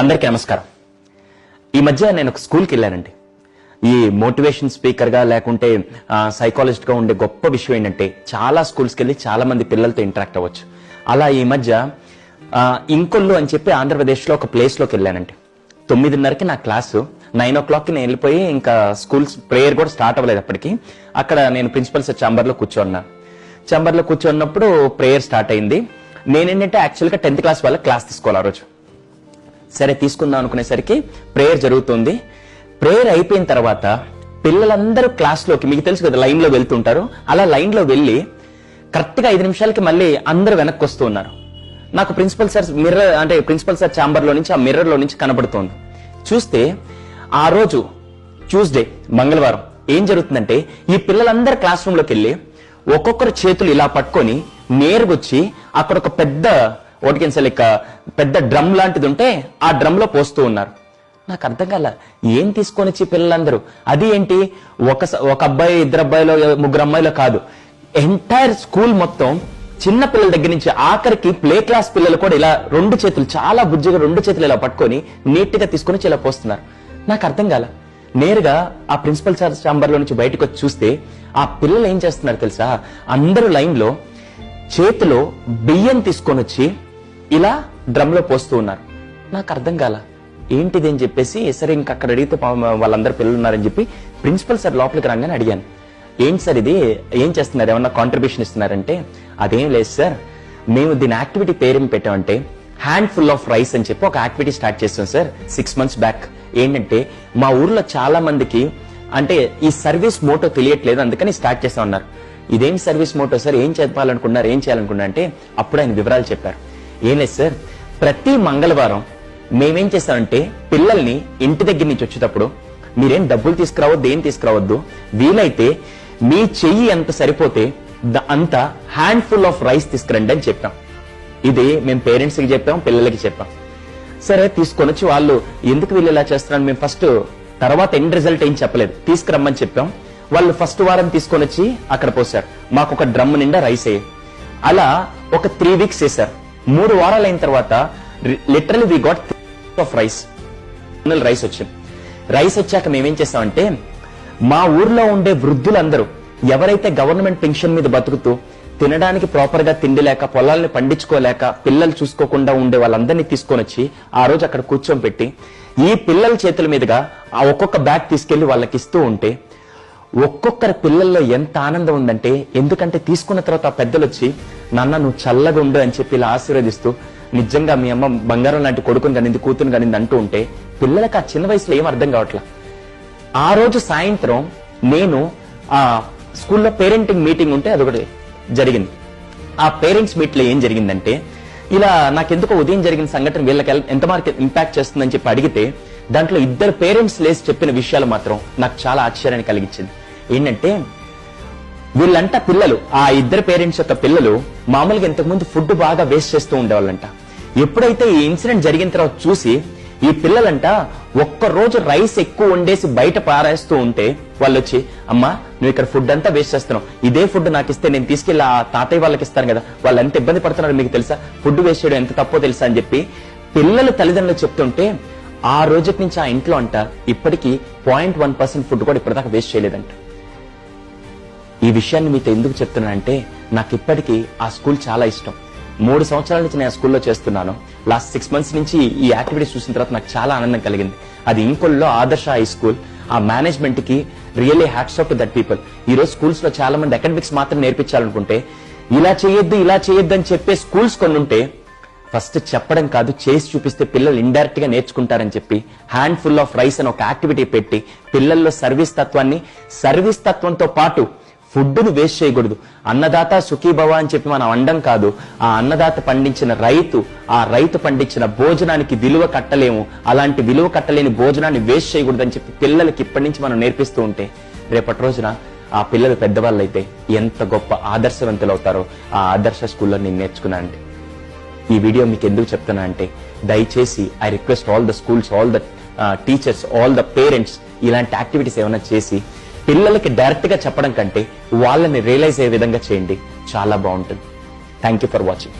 అందరికీ నమస్కారం. ఈ మధ్య నేను ఒక స్కూల్కి వెళ్ళానండి. ఈ మోటివేషన్ స్పీకర్గా లేకుంటే సైకాలజిస్ట్గా ఉండే గొప్ప విషయం ఏంటంటే చాలా స్కూల్స్కి వెళ్ళి చాలా మంది పిల్లలతో ఇంటరాక్ట్ అవ్వచ్చు. అలా ఈ మధ్య ఇంకొల్లు అని చెప్పి ఆంధ్రప్రదేశ్లో ఒక ప్లేస్లోకి వెళ్ళానండి. తొమ్మిదిన్నరకి నా క్లాసు నైన్ ఓ క్లాక్కి నేను వెళ్ళిపోయి ఇంకా స్కూల్స్ ప్రేయర్ కూడా స్టార్ట్ అవ్వలేదు అప్పటికి. అక్కడ నేను ప్రిన్సిపల్ సార్ చాంబర్లో కూర్చోన్నా. ఛాంబర్లో కూర్చున్నప్పుడు ప్రేయర్ స్టార్ట్ అయింది. నేనేంటంటే యాక్చువల్గా టెన్త్ క్లాస్ వాళ్ళ క్లాస్ తీసుకోవాలి ఆ రోజు. సరే తీసుకుందాం అనుకునేసరికి ప్రేయర్ జరుగుతుంది. ప్రేయర్ అయిపోయిన తర్వాత పిల్లలందరూ క్లాస్లోకి మీకు తెలుసు కదా లైన్లో వెళ్తుంటారు. అలా లైన్లో వెళ్ళి కరెక్ట్గా ఐదు నిమిషాలకి మళ్ళీ అందరూ వెనక్కి వస్తూ ఉన్నారు. నాకు ప్రిన్సిపల్ సార్ మిర్రర్ అంటే ప్రిన్సిపల్ సార్ ఛాంబర్లో నుంచి ఆ మిర్రర్లో నుంచి కనబడుతోంది. చూస్తే ఆ రోజు ట్యూస్డే మంగళవారం ఏం జరుగుతుందంటే ఈ పిల్లలందరూ క్లాస్ రూమ్లోకి వెళ్ళి ఒక్కొక్కరు చేతులు ఇలా పట్టుకొని నేరుగొచ్చి అక్కడ ఒక పెద్ద ఓటికెన్సల్ లెక్క పెద్ద డ్రమ్ లాంటిది ఉంటే ఆ డ్రమ్లో పోస్తూ ఉన్నారు. నాకు అర్థం కాల ఏం తీసుకొని వచ్చి పిల్లలందరూ? అది ఏంటి? ఒక స- ఒక అబ్బాయి ఇద్దరు అబ్బాయిలో ముగ్గురు అమ్మాయిలో కాదు. ఎంటైర్ స్కూల్ మొత్తం చిన్న పిల్లల దగ్గర నుంచి ఆఖరికి ప్లే క్లాస్ పిల్లలు కూడా ఇలా రెండు చేతులు చాలా బుజ్జిగా రెండు చేతులు ఇలా పట్టుకొని నీట్గా తీసుకొని ఇలా పోస్తున్నారు. నాకు అర్థం కాల నేరుగా ఆ ప్రిన్సిపల్ సార్ చాంబర్లో నుంచి బయటకు వచ్చి చూస్తే ఆ పిల్లలు ఏం చేస్తున్నారు తెలుసా? అందరూ లైన్లో చేతిలో బియ్యం తీసుకొని వచ్చి ఇలా డ్రమ్లో పోస్తూ ఉన్నారు. నాకు అర్థం కాల. ఏంటిది అని చెప్పేసి సరే ఇంక అక్కడ అడిగితే పాపం వాళ్ళందరూ పిల్లలు ఉన్నారని చెప్పి ప్రిన్సిపల్ సార్ లోపలికి రాగానే అడిగాను. ఏంటి సార్ ఇది? ఏం చేస్తున్నారు? ఏమన్నా కాంట్రిబ్యూషన్ ఇస్తున్నారంటే అదేం లేదు సార్. మేము దీని యాక్టివిటీ పేరేం పెట్టామంటే హ్యాండ్ ఫుల్ ఆఫ్ రైస్ అని చెప్పి ఒక యాక్టివిటీ స్టార్ట్ చేస్తాం సార్ సిక్స్ మంత్స్ బ్యాక్ ఏంటంటే మా ఊర్లో చాలా మందికి అంటే ఈ సర్వీస్ మోటో తెలియట్లేదు అందుకని స్టార్ట్ చేస్తా ఉన్నారు ఇదేం సర్వీస్ మోటో సార్? ఏం చెప్పాలనుకున్నారు ఏం చేయాలనుకున్నారు అంటే అప్పుడు ఆయన వివరాలు చెప్పారు. ఏం లేదు సార్. ప్రతి మంగళవారం మేమేం చేస్తామంటే పిల్లల్ని ఇంటి దగ్గర నుంచి వచ్చేటప్పుడు మీరేం డబ్బులు తీసుకురావద్దు ఏం తీసుకురావద్దు వీలైతే మీ చెయ్యి ఎంత సరిపోతే ద- అంత హ్యాండ్ ఫుల్ ఆఫ్ రైస్ తీసుకురండి అని చెప్పాం. ఇది మేము పేరెంట్స్కి చెప్పాం పిల్లలకి చెప్పాం. సరే తీసుకొని వచ్చి వాళ్ళు ఎందుకు వీళ్ళు ఇలా చేస్తున్నారు? మేము ఫస్ట్ తర్వాత ఎండ్ రిజల్ట్ ఏం చెప్పలేదు. తీసుకురమ్మని చెప్పాం. వాళ్ళు ఫస్ట్ వారం తీసుకొని వచ్చి అక్కడ పోసారు. మాకు ఒక డ్రమ్ నిండా రైస్ అయ్యి అలా ఒక త్రీ వీక్స్ చేశారు మూడు వారాలు అయిన తర్వాత literally we got of rice rice వచ్చింది. రైస్ వచ్చాక మేమేం చేస్తామంటే మా ఊర్లో ఉండే వృద్ధులందరూ ఎవరైతే గవర్నమెంట్ పెన్షన్ మీద బతుకుతూ తినడానికి ప్రాపర్గా తిండి లేక పొలాల్ని పండించుకోలేక పిల్లలు చూసుకోకుండా ఉండే వాళ్ళందరినీ తీసుకొని వచ్చి ఆ రోజు అక్కడ కూర్చొని పెట్టి ఈ పిల్లల చేతుల మీదుగా ఆ ఒక్కొక్క బ్యాగ్ తీసుకెళ్ళి వాళ్ళకి ఇస్తూ ఉంటే ఒక్కొక్కరి పిల్లల్లో ఎంత ఆనందం ఉందంటే ఎందుకంటే తీసుకున్న తర్వాత ఆ పెద్దలు వచ్చి నాన్న నువ్వు చల్లగా ఉండు అని చెప్పి ఇలా ఆశీర్వదిస్తూ నిజంగా మీ అమ్మ బంగారం లాంటి కొడుకుని కానింది కూతురు కానింది అంటూ ఉంటే పిల్లలకు ఆ చిన్న వయసులో ఏం అర్థం కావట్లా? ఆ రోజు సాయంత్రం నేను ఆ స్కూల్లో పేరెంటింగ్ మీటింగ్ ఉంటే అదొకటి జరిగింది. ఆ పేరెంట్స్ మీట్లో ఏం జరిగిందంటే ఇలా నాకెందుకో ఉదయం జరిగిన సంఘటన వీళ్ళకి ఎంత మార్క్ ఇంపాక్ట్ చేస్తుందని చెప్పి అడిగితే దాంట్లో ఇద్దరు పేరెంట్స్ లేసి చెప్పిన విషయాలు మాత్రం నాకు చాలా ఆశ్చర్యాన్ని కలిగించింది. ఏంటంటే వీళ్ళంట పిల్లలు ఆ ఇద్దరు పేరెంట్స్ యొక్క పిల్లలు మామూలుగా ఇంతకుముందు ఫుడ్ బాగా వేస్ట్ చేస్తూ ఉండేవాళ్ళంట. ఎప్పుడైతే ఈ ఇన్సిడెంట్ జరిగిన తర్వాత చూసి ఈ పిల్లలంట ఒక్క రోజు రైస్ ఎక్కువ వండేసి బయట పారేస్తూ ఉంటే వాళ్ళు వచ్చి అమ్మా నువ్వు ఇక్కడ ఫుడ్ అంతా వేస్ట్ చేస్తున్నావు. ఇదే ఫుడ్ నాకు ఇస్తే నేను తీసుకెళ్ళి ఆ తాతయ్య వాళ్ళకి ఇస్తాను కదా. వాళ్ళు ఎంత ఇబ్బంది పడుతున్నారు మీకు తెలుసా? ఫుడ్ వేస్ట్ చేయడం ఎంత తప్పో తెలుసా? అని చెప్పి పిల్లలు తల్లిదండ్రులు చెప్తుంటే ఆ రోజుకి నుంచి ఆ ఇంట్లో అంట ఇప్పటికీ పాయింట్ వన్ పర్సెంట్ ఫుడ్ కూడా ఇప్పటిదాకా వేస్ట్ చేయలేదంట. ఈ విషయాన్ని మీతో ఎందుకు చెప్తున్నానంటే నాకు ఇప్పటికీ ఆ స్కూల్ చాలా ఇష్టం. మూడు సంవత్సరాల నుంచి నేను ఆ స్కూల్లో చేస్తున్నాను. లాస్ట్ సిక్స్ మంత్స్ నుంచి ఈ యాక్టివిటీస్ చూసిన తర్వాత నాకు చాలా ఆనందం కలిగింది. అది ఇంకొల్లో ఆదర్శ హై స్కూల్. ఆ మేనేజ్మెంట్కి really hats off to that people. ఈ రోజు స్కూల్స్లో చాలా మంది అకాడమిక్స్ మాత్రం నేర్పించాలనుకుంటే ఇలా చేయొద్దు ఇలా చేయొద్దు అని చెప్పే స్కూల్స్ కొన్ని ఉంటే ఫస్ట్ చెప్పడం కాదు చేసి చూపిస్తే పిల్లలు ఇండైరెక్ట్గా నేర్చుకుంటారని చెప్పి హ్యాండ్ ఫుల్ ఆఫ్ రైస్ అని ఒక యాక్టివిటీ పెట్టి పిల్లల్లో సర్వీస్ తత్వాన్ని సర్వీస్ తత్వంతో పాటు ఫుడ్ను వేస్ట్ చేయకూడదు. అన్నదాత సుఖీభవ అని చెప్పి మనం అండం కాదు ఆ అన్నదాత పండించిన రైతు ఆ రైతు పండించిన భోజనానికి విలువ కట్టలేము అలాంటి విలువ కట్టలేని భోజనాన్ని వేస్ట్ చేయకూడదు అని చెప్పి పిల్లలకి ఇప్పటి నుంచి మనం నేర్పిస్తూ ఉంటే రేపటి రోజున ఆ పిల్లలు పెద్దవాళ్ళు అయితే ఎంత గొప్ప ఆదర్శవంతులు అవుతారో ఆ ఆదర్శ స్కూల్లో నేను నేర్చుకున్నానండి. ఈ వీడియో మీకు ఎందుకు చెప్తున్నా అంటే దయచేసి I request all the schools all the teachers all the parents ఇలాంటి యాక్టివిటీస్ ఏమైనా చేసి పిల్లలకి డైరెక్ట్గా చెప్పడం కంటే వాళ్ళని రియలైజ్ అయ్యే విధంగా చేయండి. చాలా బాగుంటుంది. Thank you for watching